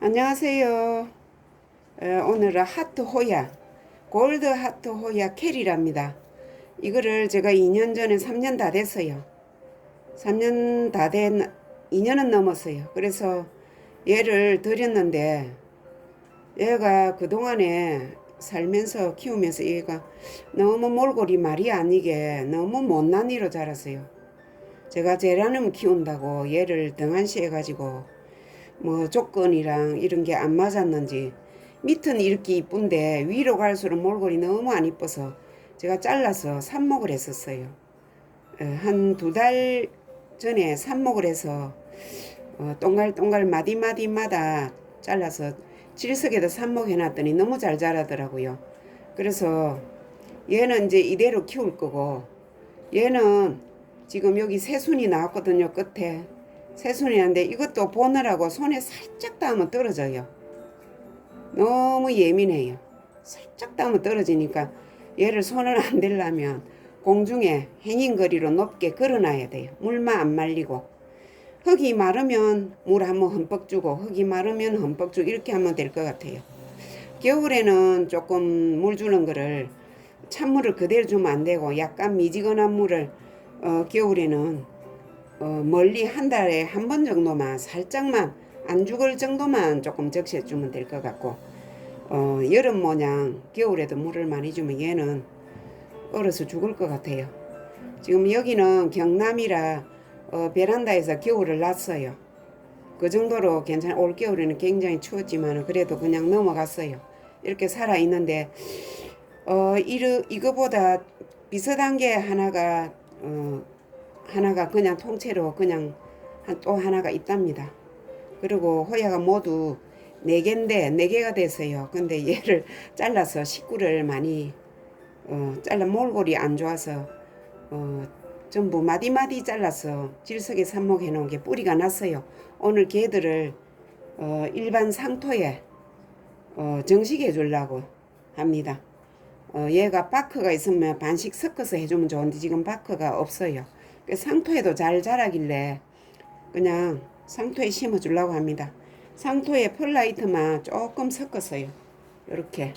안녕하세요. 어, 오늘은 하트 호야, 골드 하트 호야 캐리랍니다. 이거를 제가 2년 전에 3년 다 됐어요. 3년 다 된, 2년은 넘었어요. 그래서 얘를 드렸는데, 얘가 그동안에 살면서 키우면서 얘가 너무 몰골이 말이 아니게 너무 못난 이로 자랐어요. 제가 제라늄 키운다고 얘를 등한시 해가지고 뭐 조건이랑 이런 게 안 맞았는지 밑은 이렇게 이쁜데 위로 갈수록 몰골이 너무 안 이뻐서 제가 잘라서 삽목을 했었어요. 한 두 달 전에 삽목을 해서 어, 동갈동갈 마디마디마다 잘라서 질석에다 삽목해 놨더니 너무 잘 자라더라고요. 그래서 얘는 이제 이대로 키울 거고 얘는 지금 여기 새순이 나왔거든요 끝에 새순이한데 이것도 보느라고 손에 살짝 닿으면 떨어져요. 너무 예민해요. 살짝 닿으면 떨어지니까 얘를 손을 안 대려면 공중에 행인거리로 높게 걸어놔야 돼요. 물만 안 말리고. 흙이 마르면 물 한번 흠뻑 주고 흙이 마르면 흠뻑 주고 이렇게 하면 될 것 같아요. 겨울에는 조금 물 주는 거를 찬물을 그대로 주면 안 되고 약간 미지근한 물을 어, 겨울에는 어, 멀리 한 달에 한 번 정도만 살짝만 안 죽을 정도만 조금 적셔 주면 될 것 같고 어, 여름 모양 겨울에도 물을 많이 주면 얘는 얼어서 죽을 것 같아요. 지금 여기는 경남이라 어, 베란다에서 겨울을 났어요. 그 정도로 괜찮아. 올 겨울에는 굉장히 추웠지만 그래도 그냥 넘어갔어요. 이렇게 살아 있는데 어 이르 이거보다 비슷한 게 하나가 어 하나가 그냥 통째로 그냥 한, 또 하나가 있답니다. 그리고 호야가 모두 네 개인데 네 개가 됐어요. 근데 얘를 잘라서 식구를 많이 어 잘라 몰골이 안 좋아서 어 전부 마디마디 잘라서 질석에 삽목해 놓은 게 뿌리가 났어요. 오늘 걔들을 어, 일반 상토에 어, 정식해 주려고 합니다. 어, 얘가 바크가 있으면 반씩 섞어서 해주면 좋은데 지금 바크가 없어요. 그 상토에도 잘 자라길래 그냥 상토에 심어 주려고 합니다. 상토에 펄라이트만 조금 섞었어요. 이렇게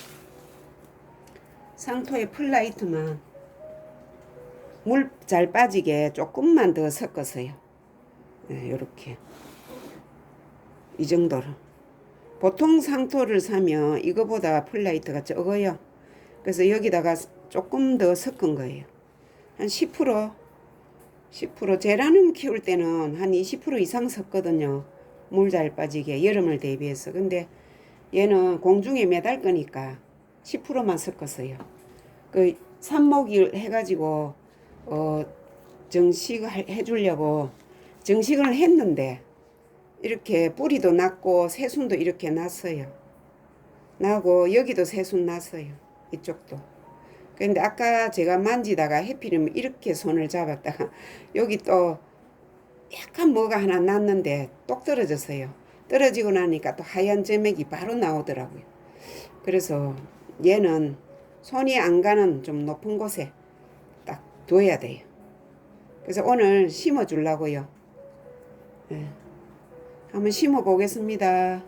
상토에 펄라이트만 물 잘 빠지게 조금만 더 섞었어요. 네, 이렇게 이 정도로. 보통 상토를 사면 이거보다 플라이트가 적어요. 그래서 여기다가 조금 더 섞은 거예요. 한 10%, 10% 제라늄 키울 때는 한 20% 이상 섞거든요. 물 잘 빠지게 여름을 대비해서. 근데 얘는 공중에 매달 거니까 10%만 섞었어요. 그 삽목을 해가지고 어 정식을 해주려고 정식을 했는데 이렇게 뿌리도 났고 새순도 이렇게 났어요. 나고 여기도 새순 났어요. 이쪽도. 근데 아까 제가 만지다가 해피름 이렇게 손을 잡았다가 여기 또 약간 뭐가 하나 났는데 똑 떨어졌어요. 떨어지고 나니까 또 하얀 점액이 바로 나오더라고요. 그래서 얘는 손이 안 가는 좀 높은 곳에 딱 둬야 돼요. 그래서 오늘 심어 주려고요. 네. 한번 심어 보겠습니다.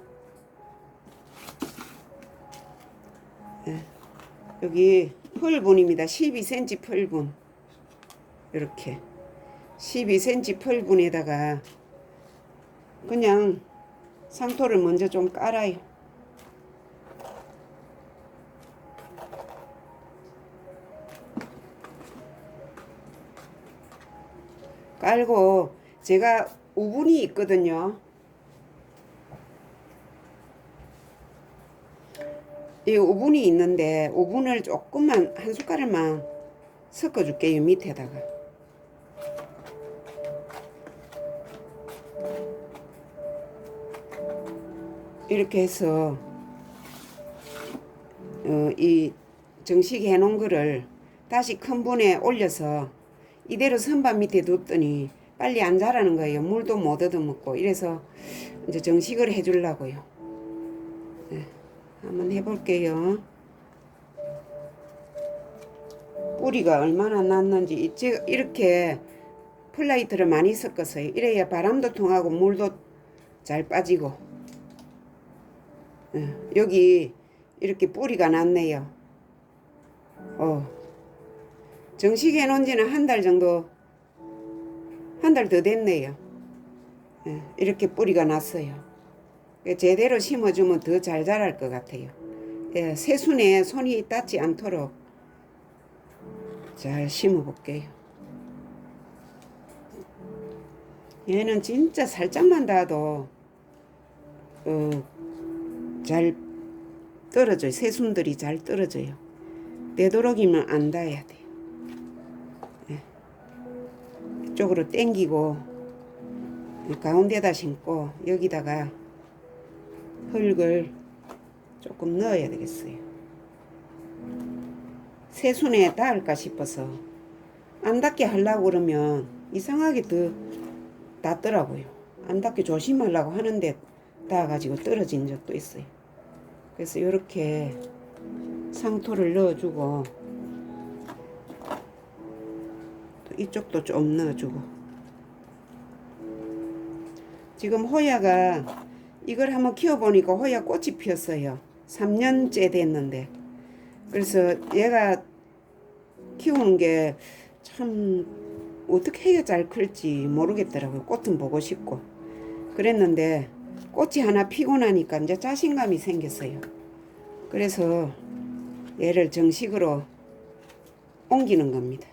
네. 여기 펄분입니다. 12cm 펄분. 이렇게 12cm 펄분에다가 그냥 상토를 먼저 좀 깔아요. 깔고 제가 우분이 있거든요. 이 오븐이 있는데 오븐을 조금만 한 숟가락만 섞어줄게요 밑에다가. 이렇게 해서 어, 이 정식 해 놓은 거를 다시 큰 분에 올려서 이대로 선반 밑에 뒀더니 빨리 안 자라는 거예요. 물도 못 얻어먹고. 이래서 이제 정식을 해주려고요. 네. 한번 해볼게요. 뿌리가 얼마나 났는지 이렇게 플라이트를 많이 섞었어요. 이래야 바람도 통하고 물도 잘 빠지고 예, 여기 이렇게 뿌리가 났네요. 어. 정식해 놓은 지는 한 달 정도, 한 달 더 됐네요. 예, 이렇게 뿌리가 났어요. 그 제대로 심어주면 더 잘 자랄 것 같아요. 예, 새순에 손이 닿지 않도록 잘 심어볼게요. 얘는 진짜 살짝만 닿아도 어, 잘 떨어져요. 새순들이 잘 떨어져요. 되도록이면 안 닿아야 돼요. 예. 이쪽으로 당기고 가운데다 심고 여기다가 흙을 조금 넣어야 되겠어요. 새순에 닿을까 싶어서 안 닿게 하려고 그러면 이상하게 더 닿더라고요. 안 닿게 조심하려고 하는데 닿아가지고 떨어진 적도 있어요. 그래서 이렇게 상토를 넣어주고 또 이쪽도 좀 넣어주고 지금 호야가 이걸 한번 키워보니까 호야 꽃이 피었어요. 3년째 됐는데 그래서 얘가 키우는 게 참 어떻게 해야 잘 클지 모르겠더라고요. 꽃은 보고 싶고 그랬는데 꽃이 하나 피고 나니까 이제 자신감이 생겼어요. 그래서 얘를 정식으로 옮기는 겁니다.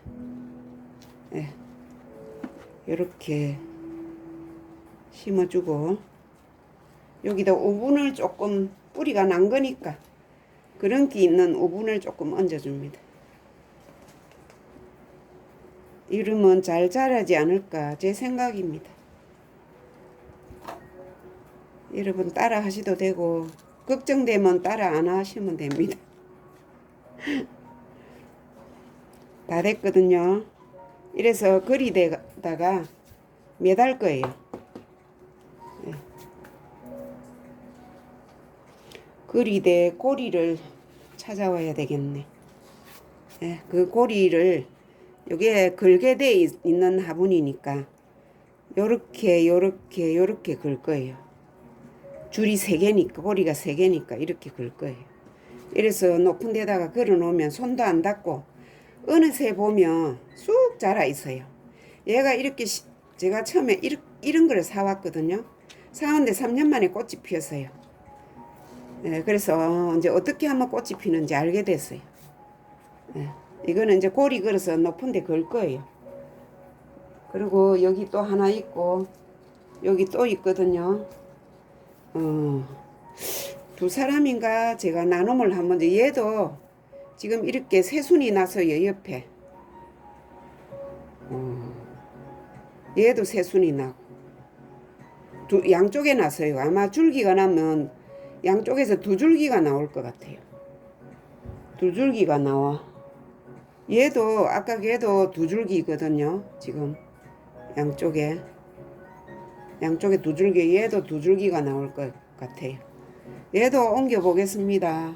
예. 이렇게 심어주고 여기다 오븐을 조금 뿌리가 난 거니까 그런 기 있는 오븐을 조금 얹어줍니다. 이러면 잘 자라지 않을까 제 생각입니다. 여러분 따라 하셔도 되고 걱정되면 따라 안 하시면 됩니다. 다 됐거든요. 이래서 거리대다가 매달 거예요. 거리대 꼬리를 찾아와야 되겠네. 네, 그 꼬리를 요게 걸게 돼 있- 있는 화분이니까 요렇게 요렇게 요렇게 걸 거예요. 줄이 세 개니까 꼬리가 세 개니까 이렇게 걸 거예요. 이래서 높은 데다가 걸어 놓으면 손도 안 닿고 어느새 보면 쑥 자라 있어요. 얘가 이렇게 시- 제가 처음에 이런, 이런 걸 사왔거든요. 사왔는데 3년 만에 꽃이 피었어요. 네, 그래서 이제 어떻게 하면 꽃이 피는지 알게 됐어요. 네, 이거는 이제 고리 걸어서 높은 데 걸 거예요. 그리고 여기 또 하나 있고 여기 또 있거든요. 어, 두 사람인가 제가 나눔을 한 번, 얘도 지금 이렇게 새순이 나서요, 옆에. 어, 얘도 새순이 나고. 두, 양쪽에 나서요. 아마 줄기가 나면 양쪽에서 두 줄기가 나올 것 같아요. 두 줄기가 나와. 얘도, 아까 걔도 두 줄기거든요, 지금. 양쪽에. 양쪽에 두 줄기, 얘도 두 줄기가 나올 것 같아요. 얘도 옮겨 보겠습니다.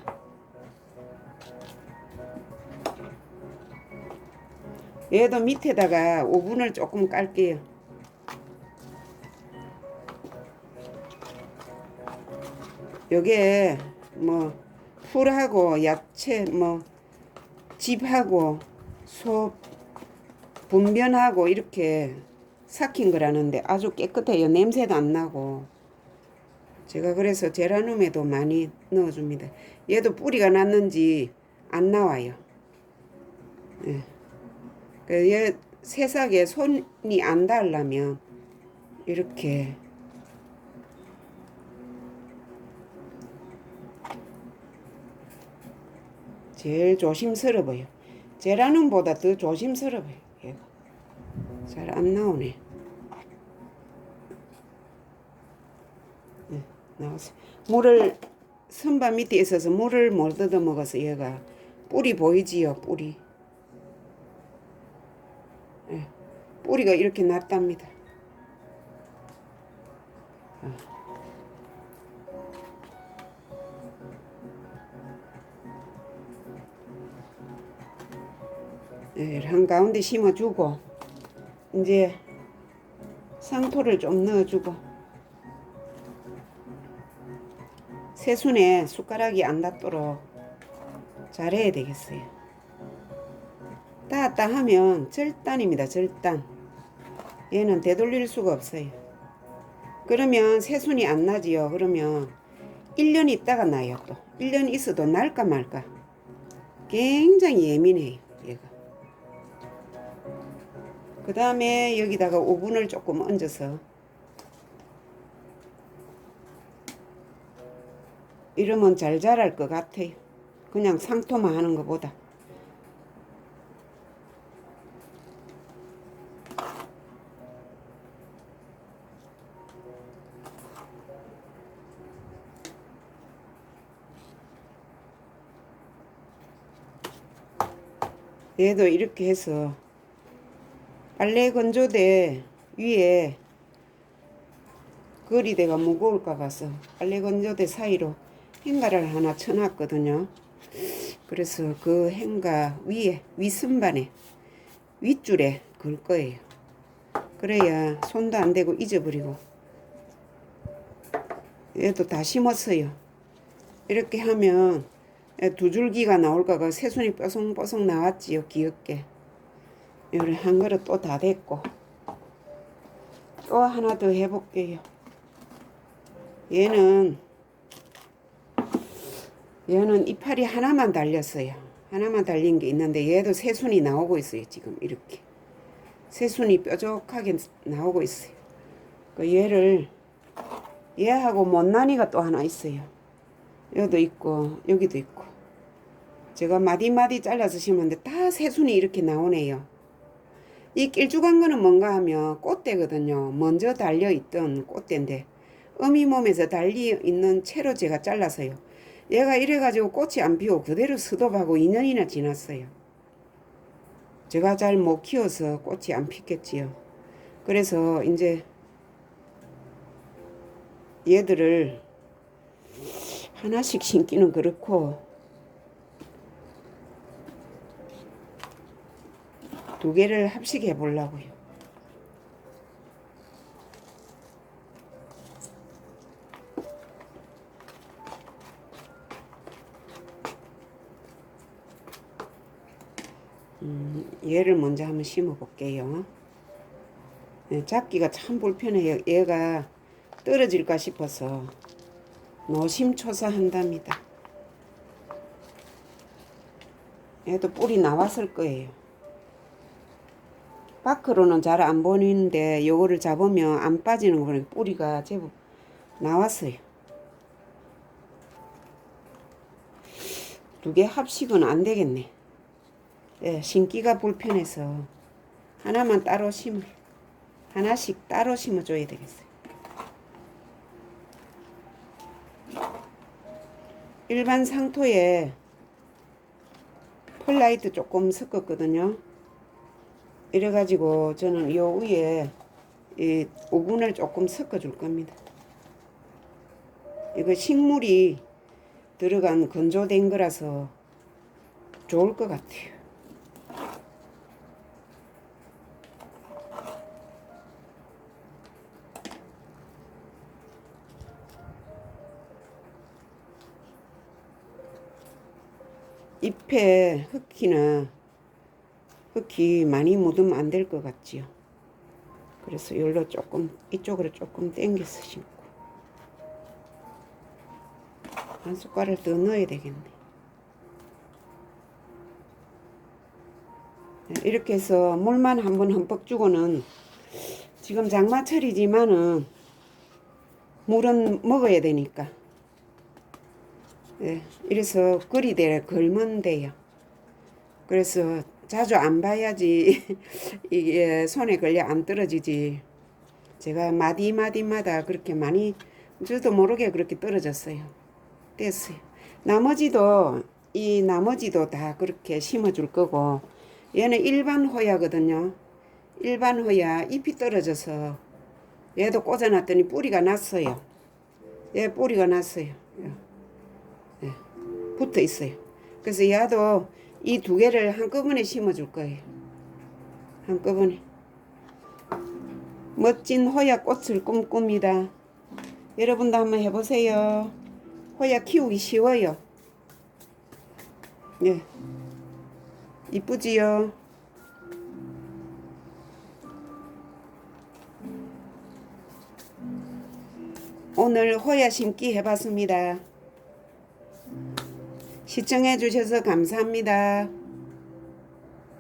얘도 밑에다가 오븐을 조금 깔게요. 요게 뭐 풀하고 야채 뭐 집하고 소 분변하고 이렇게 삭힌 거라는데 아주 깨끗해요. 냄새도 안 나고. 제가 그래서 제라늄에도 많이 넣어줍니다. 얘도 뿌리가 났는지 안 나와요. 예. 그얘 새싹에 손이 안 닿으려면 이렇게 제일 조심스러워요. 제라늄보다 더 조심스러워요. 얘가 잘 안 나오네. 네. 물을 선반 밑에 있어서 물을 못 뜯어 먹어서 얘가 뿌리 보이지요 뿌리. 예, 뿌리가 이렇게 났답니다. 예, 한가운데 심어주고 이제 상토를 좀 넣어주고 새순에 숟가락이 안 닿도록 잘해야 되겠어요. 닿았다 하면 절단입니다. 절단. 얘는 되돌릴 수가 없어요. 그러면 새순이 안 나지요. 그러면 1년 있다가 나요. 또 1년 있어도 날까 말까. 굉장히 예민해요. 그 다음에 여기다가 오븐을 조금 얹어서 이러면 잘 자랄 것 같아요. 그냥 상토만 하는 것보다. 얘도 이렇게 해서 빨래 건조대 위에 거리대가 무거울까 봐서 빨래 건조대 사이로 행가를 하나 쳐놨거든요. 그래서 그 행가 위에 윗선반에 윗줄에 걸 거예요. 그래야 손도 안 대고 잊어버리고 얘도 다 심었어요. 이렇게 하면 두 줄기가 나올까가 새순이 뽀송뽀송 나왔지요. 귀엽게. 요래 한 그릇 또 다 됐고 또 하나 더 해볼게요. 얘는 얘는 이파리 하나만 달렸어요. 하나만 달린 게 있는데 얘도 새순이 나오고 있어요. 지금 이렇게 새순이 뾰족하게 나오고 있어요. 그 얘를 얘하고 못난이가 또 하나 있어요. 여기도 있고 여기도 있고 제가 마디마디 잘라서 심었는데 다 새순이 이렇게 나오네요. 이 길쭉한 거는 뭔가 하면 꽃대거든요. 먼저 달려 있던 꽃대인데 어미 몸에서 달려 있는 채로 제가 잘라서요. 얘가 이래가지고 꽃이 안 피고 그대로 스톱하고 2년이나 지났어요. 제가 잘 못 키워서 꽃이 안 피겠지요. 그래서 이제 얘들을 하나씩 심기는 그렇고 두 개를 합식해 보려고요. 음, 얘를 먼저 한번 심어 볼게요. 네, 잡기가 참 불편해요. 얘가 떨어질까 싶어서 노심초사한답니다. 얘도 뿌리 나왔을 거예요. 밖으로는 잘 안 보이는데 요거를 잡으면 안 빠지는 거 보니까 뿌리가 제법 나왔어요. 두 개 합식은 안 되겠네. 예, 심기가 불편해서 하나만 따로 심어 하나씩 따로 심어줘야 되겠어요. 일반 상토에 펄라이트 조금 섞었거든요. 이래가지고 저는 요 위에 이 오븐을 조금 섞어 줄 겁니다. 이거 식물이 들어간 건조된 거라서 좋을 것 같아요. 잎에 흙이나 흙이 많이 묻으면 안 될 것 같지요. 그래서 여기로 조금 이쪽으로 조금 당겨서 심고 한 숟갈을 더 넣어야 되겠네. 네, 이렇게 해서 물만 한 번 흠뻑 주고는 지금 장마철이지만은 물은 먹어야 되니까 예, 이래서 거리대에 걸면 돼요. 그래서 자주 안 봐야지 이게 손에 걸려 안 떨어지지. 제가 마디 마디마다 그렇게 많이 저도 모르게 그렇게 떨어졌어요. 됐어요. 나머지도 이 나머지도 다 그렇게 심어줄 거고 얘는 일반 호야거든요. 일반 호야 잎이 떨어져서 얘도 꽂아놨더니 뿌리가 났어요. 얘 뿌리가 났어요. 예, 붙어 있어요. 그래서 얘도 이 두 개를 한꺼번에 심어줄 거예요. 한꺼번에. 멋진 호야 꽃을 꿈꿉니다. 여러분도 한번 해보세요. 호야 키우기 쉬워요. 예. 이쁘지요? 오늘 호야 심기 해봤습니다. 시청해 주셔서 감사합니다.